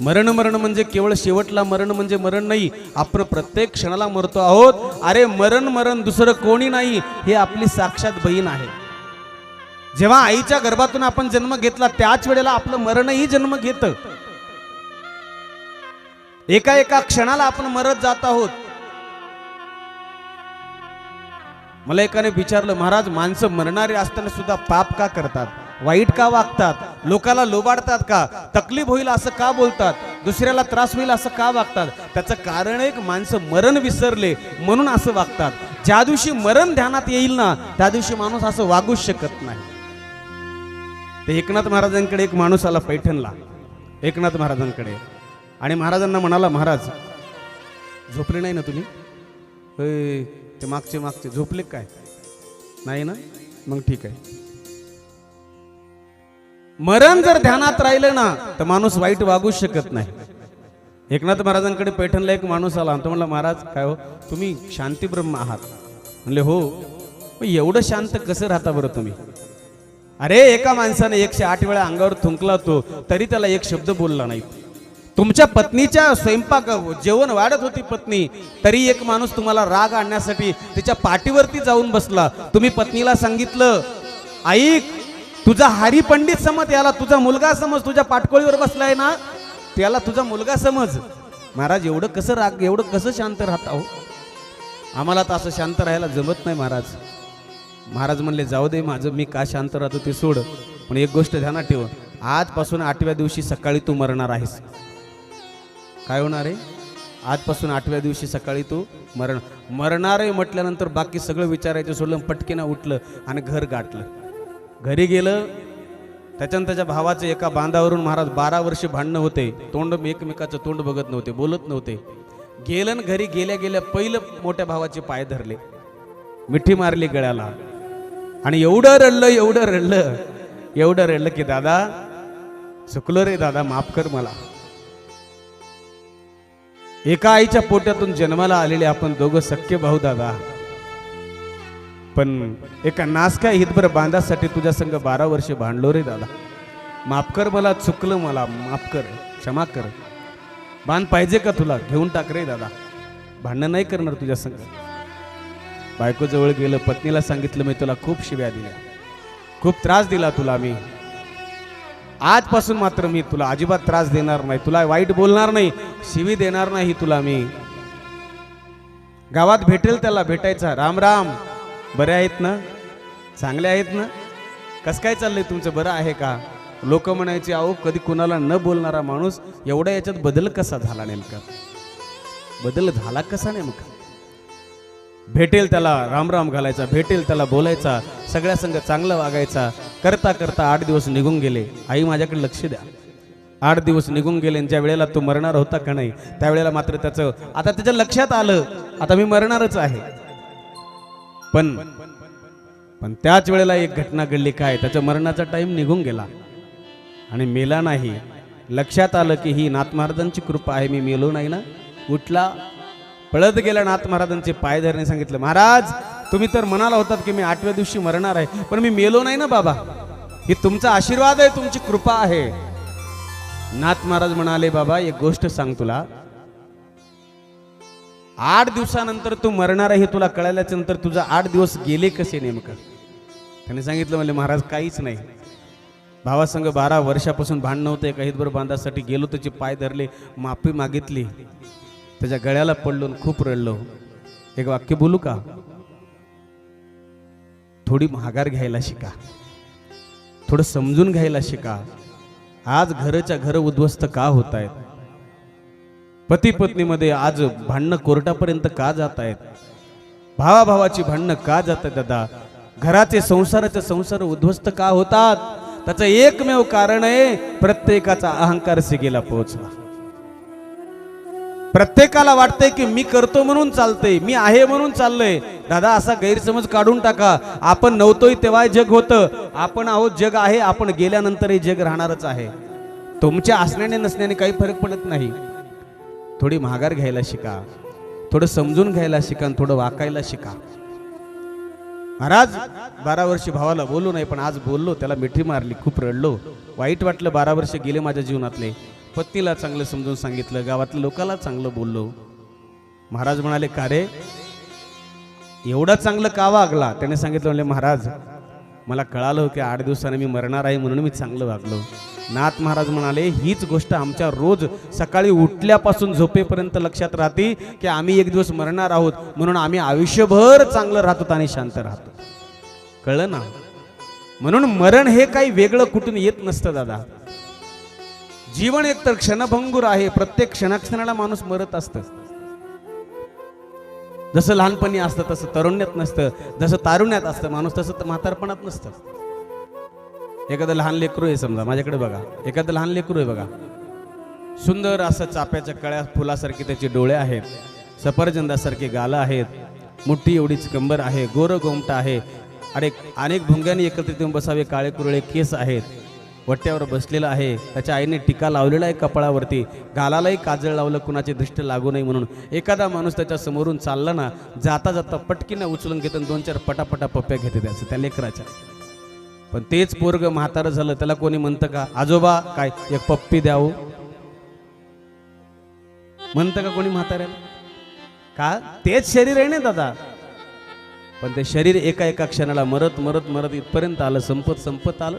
मरण मरण म्हणजे केवळ शेवटला मरण म्हणजे मरण नाही आपण प्रत्येक क्षणाला मरतो आहोत. अरे मरण मरण दुसरं कोणी नाही हे आपली साक्षात बहीण आहे. जेव्हा आईच्या गर्भातून आपण जन्म घेतला त्याच वेळेला आपलं मरणही जन्म घेत. एका एका क्षणाला आपण मरत जात आहोत. मला एकाने विचारलं महाराज माणसं मरणारे असताना सुद्धा पाप का करतात? वाईट का वागतात? लोकाला लोबाडतात का? तकलीफ होईल असं का बोलतात? दुसऱ्याला त्रास होईल असं का वागतात? त्याचं कारण एक माणसं मरण विसरले म्हणून असं वागतात. ज्या दिवशी मरण ध्यानात येईल ना त्या दिवशी माणूस असं वागूच शकत नाही. ते एकनाथ महाराजांकडे एक माणूस आला पैठणला. एकनाथ महाराजांकडे. आणि महाराजांना म्हणाला महाराज झोपले नाही ना तुम्ही? होय ते मागचे मागचे. झोपले काय? नाही ना. मग ठीक आहे. मरण जर ध्यानात राहिलं ना तर माणूस वाईट वागूच शकत नाही. एकनाथ महाराजांकडे पैठणला एक माणूस आला तो म्हणला महाराज काय हो? तुम्ही शांतीब्रह्म आहात. म्हणले हो. एवढं शांत कसं राहता बरं तुम्ही? अरे एका माणसाने एकशे आठ वेळा अंगावर थुंकला तो तरी त्याला एक शब्द बोलला नाही. तुमच्या पत्नीच्या स्वयंपाक जेवण वाढत होती पत्नी तरी एक माणूस तुम्हाला राग आणण्यासाठी तिच्या पाठीवरती जाऊन बसला. तुम्ही पत्नीला सांगितलं ऐक तुझा हरी पंडित समज याला तुझा मुलगा समज तुझ्या पाटकोळीवर बसलाय ना त्याला तुझा मुलगा समज. महाराज एवढं कसं राग एवढं कसं शांत राहता हो आम्हाला तर असं शांत राहायला जमत नाही महाराज. महाराज म्हणले जाऊ दे माझं मी का शांत राहतो ते सोड. पण एक गोष्ट ध्यानात ठेव. आजपासून आठव्या दिवशी सकाळी तू मरणार आहेस. काय होणार आहे? आजपासून आठव्या दिवशी सकाळी तू मरण मरणार आहे म्हटल्यानंतर बाकी सगळं विचारायचं सोडलं पटकेनं उठलं आणि घर गाठलं. घरी गेलं त्याच्यानं त्याच्या भावाचं एका बांधावरून महाराज बारा वर्ष भांडणं होते. तोंड एकमेकाचं तोंड बघत नव्हते बोलत नव्हते. गेलं न घरी गेल्या गेल्या पहिलं मोठ्या भावाचे पाय धरले. मिठी मारली गळ्याला. आणि एवढं रडलं एवढं रडलं एवढं रडलं की दादा चुकलो रे दादा माफ कर मला. एका आईच्या पोट्यातून जन्माला आलेले आपण दोघं सख्य भाऊ दादा. पण एका नासक्या हितभर बांधासाठी तुझ्या संग बारा वर्षे भांडलो रे दादा. माफ कर मला चुकलं मला माफ कर क्षमा कर. बांध पाहिजे का तुला? घेऊन टाक रे दादा. भांडणं नाही करणार तुझ्या संग. बायको जवळ गेलं पत्नीला सांगितलं मी तुला खूप शिव्या दिल्या. खूप त्रास दिला तुला मी. आजपासून मात्र मी तुला अजिबात त्रास देणार नाही. तुला वाईट बोलणार नाही शिवी देणार नाही तुला मी. गावात भेटेल त्याला भेटायचा. राम राम. बरे आहेत ना? चांगले आहेत ना? कसं काय चाललंय तुमचं? बरं आहे का? लोक म्हणायचे अहो कधी कुणाला न बोलणारा माणूस एवढा याच्यात बदल कसा झाला नेमका? बदल झाला कसा नेमका? भेटेल त्याला रामराम घालायचा भेटेल त्याला बोलायचा सगळ्या संग चांगलं वागायचा. करता करता आठ दिवस निघून गेले. आई माझ्याकडे लक्ष द्या. आठ दिवस निघून गेले आणि ज्या वेळेला तो मरणार होता का नाही त्यावेळेला मात्र त्याचं आता त्याच्या लक्षात आलं. आता मी मरणारच आहे. पण पण त्याच वेळेला एक घटना घडली काय? त्याच्या मरणाचा टाइम निघून गेला. आणि मेला नाही. लक्षात आलं की ही नाथ महाराजांची कृपा आहे. मी मेलो नाही ना? उठला पळत गेला नाथ महाराजांचे पाय धरणे सांगितलं महाराज तुम्ही तर म्हणाला होतात की मी आठव्या दिवशी मरणार आहे पण मी मेलो नाही ना बाबा? ही तुमचा आशीर्वाद आहे तुमची कृपा आहे. नाथ महाराज म्हणाले बाबा एक गोष्ट सांग तुला. आठ दिवसानंतर तू मरणार आहे हे तुला कळाल्याच्या नंतर तुझा आठ दिवस गेले कसे नेमकं? त्याने सांगितलं म्हणजे महाराज काहीच नाही. भावासंग बारा वर्षापासून भांडणं होतं एका बांधासाठी गेलो त्याचे पाय धरले माफी मागितली. त्याच्या गळ्याला पडलो खूप रडलो. एक वाक्य बोलू का? थोडी माघार घ्यायला शिका. थोडं समजून घ्यायला शिका. आज घरच्या घर उद्ध्वस्त का होत आहेत पती पत्नीमध्ये आज भांडणं कोर्टापर्यंत का जात आहेत भावाभावाची भांडणं का जात आहेत दादा? घराचे संसाराचे संसार उद्ध्वस्त का होतात? त्याचं एकमेव कारण आहे प्रत्येकाचा अहंकार सिगेला पोहोचला. प्रत्येकाला वाटतंय की मी करतो म्हणून चालतंय मी आहे म्हणून चाललंय. दादा असा गैरसमज काढून टाका. आपण नव्हतोय तेव्हा जग होतं. आपण आहोत जग आहे. आपण गेल्यानंतरही जग राहणारच आहे. तुमच्या असण्याने नसण्याने काही फरक पडत नाही. थोडी माघार घ्यायला शिका. थोडं समजून घ्यायला शिका आणि थोडं वाकायला शिका. महाराज बारा वर्षी भावाला बोलू नाही पण आज बोललो त्याला मिठी मारली खूप रडलो. वाईट वाटलं बारा वर्ष गेले माझ्या जीवनातले. पत्नीला चांगलं समजून सांगितलं गावातल्या लोकाला चांगलं बोललो. महाराज म्हणाले का रे? एवढा चांगलं का वागला? त्याने सांगितलं म्हणले महाराज मला कळालं की आठ दिवसाने मी मरणार आहे म्हणून मी चांगलं वागलो. नाथ महाराज म्हणाले हीच गोष्ट आमच्या रोज सकाळी उठल्यापासून झोपेपर्यंत लक्षात राहते की आम्ही एक दिवस मरणार आहोत म्हणून आम्ही आयुष्यभर चांगलं राहतो आणि शांत राहतो. कळलं ना? म्हणून मरण हे काही वेगळं कुठून येत नसतं दादा. जीवन एक तर क्षणभंगूर आहे प्रत्येक क्षणाक्षणाला माणूस मरत असतं. जसं लहानपणी असतं तसं तरुण्यात नसतं. जसं तारुण्यात असतं माणूस तसं तर म्हातारपणात नसतं. एखादं लहान लेकरू आहे समजा माझ्याकडे बघा. एखादं लहान लेकरू आहे बघा. सुंदर असं चाप्याच्या कळ्या फुलासारखे त्याचे डोळे आहेत. सफरचंदासारखे गालं आहेत. मुठ्ठी एवढीच कंबर आहे. गोरं गोमटा आहे. अरे अनेक भुंग्यांनी एकत्रित येऊन बसावे काळे कुरळे केस आहेत. वट्ट्यावर बसलेला आहे. त्याच्या आईने टीका लावलेला आहे कपाळावरती. गालालाही काजळ लावलं कुणाची दृष्ट लागू नये म्हणून. एखादा माणूस त्याच्या समोरून चालला ना जाता जाता पटकीनं उचलून घेतो दोन चार पटापटा पप्प्या घेते त्याचं त्या लेकराच्या. पण तेच पोरग म्हातारं झालं त्याला कोणी म्हणतं का आजोबा काय एक पप्पी द्यावं हो. म्हणतं का कोणी म्हाताऱ्याला? का? तेच शरीर आहे ना दादा. पण ते शरीर एका एका क्षणाला मरत मरत मरत इथपर्यंत आलं संपत संपत आलं.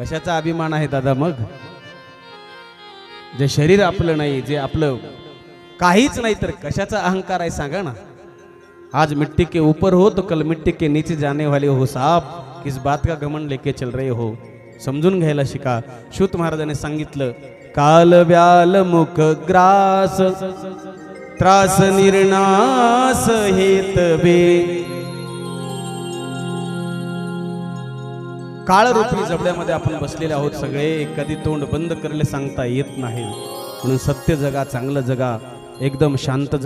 कशाचा अभिमान आहे दादा मग? जे शरीर आपलं नाही जे आपलं काहीच नाही तर कशाचा अहंकार आहे सांगा ना? आज मिट्टी के ऊपर हो तो कल मिट्टी के नीचे जाने वाले हो साहब. किस बात का गमन लेके चल रहे हो? समजून घ्यायला शिका. शुत महाराजाने सांगितलं काल व्याल मुख ग्रास त्रास निर्णास हेतवे काळरूपी जबड्यामध्ये आपण बसलेले आहोत सगळे. कधी तोंड बंद करले सांगता येत नाही. म्हणून सत्य जगा चांगलं जगा एकदम शांत जगा.